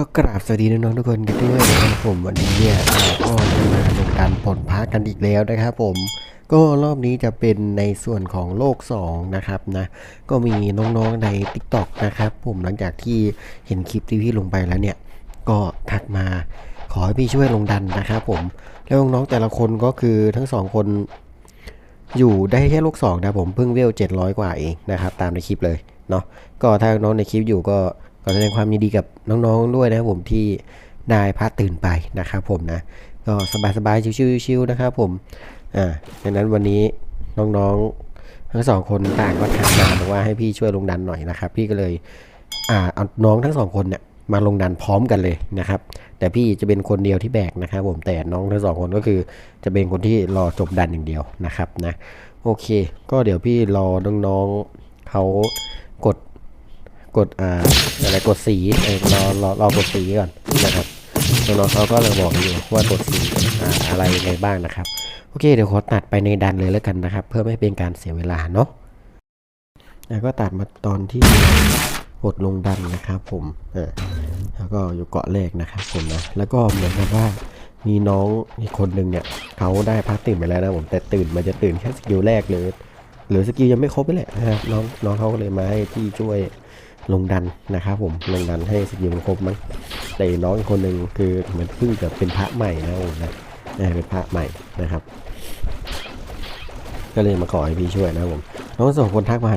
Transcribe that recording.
ก็กราบสวัสดีน้องๆทุกคนกันด้วยนะครับผมวันนี้เนี่ยเราก็จะมาลงการผลพักกันอีกแล้วนะครับผมก็รอบนี้จะเป็นในส่วนของโลก 2 นะครับนะก็มีน้องๆใน Tik t o อกนะครับผมหลังจากที่เห็นคลิปที่พี่ลงไปแล้วเนี่ยก็ทักมาขอให้พี่ช่วยลงดันนะครับผมแล้วน้องๆแต่ละคนก็คือทั้งสองคนอยู่ได้แค่โลก2นะผมเพิ่งเวล700 กว่าเองนะครับตามในคลิปเลยเนาะก็ถ้าน้องในคลิปอยู่ก็ ขอแสดงความยินดีกับน้องๆด้วยนะครับผมที่ได้พักตื่นไปนะครับผมนะก็สบายๆชิวๆนะครับผมอ่าดังนั้นวันนี้น้องๆทั้งสองคนต่างก็ถามมาบอกว่าให้พี่ช่วยลงดันหน่อยนะครับ พี่ก็เลยอ่าเอาน้องทั้งสองคนเนี่ยมาลงดันพร้อมกันเลยนะครับ แต่พี่จะเป็นคนเดียวที่แบกนะครับ ผมแต่น้องทั้งสองคนก็คือจะเป็นคนที่รอจบดันอย่างเดียวนะครับนะโอเค ก็เดี๋ยวพี่รอน้องๆเขากด กดอ่าอะไรกดสีเออรอรอรอกดสีก่อนนะครับน้องๆเขาก็เลยบอกอยู่ว่ากดสีอ่าอะไรยังไงบ้างนะครับโอเคเดี๋ยวขอตัดไปในดันเลยแล้วกันนะครับ เพื่อไม่ให้เป็นการเสียเวลาเนาะแล้วก็ตัดมาตอนที่กดลงดันนะครับ ผมเออแล้วก็อยู่เกาะแรกนะครับ ผมนะแล้วก็เหมือนกับว่ามีน้องอีกคนหนึ่งเนี่ยเขาได้พักตื่นไปแล้วนะผมแต่ตื่นมาจะตื่นแค่สกิลแรกเลยหรือสกิลยังไม่ครบไปแหละนะครับน้องน้องเขาก็เลยมาให้พี่ช่วย ลงดันนะครับผมลงดันให้สกิลมันครบมั้งแต่น้องอีกคนหนึ่งคือเหมือนเพิ่งจะเป็นพระใหม่นะผมนะเป็นพระใหม่นะครับ ก็เลยมาขอให้พี่ช่วยนะผมน้องสองคนทักมาหา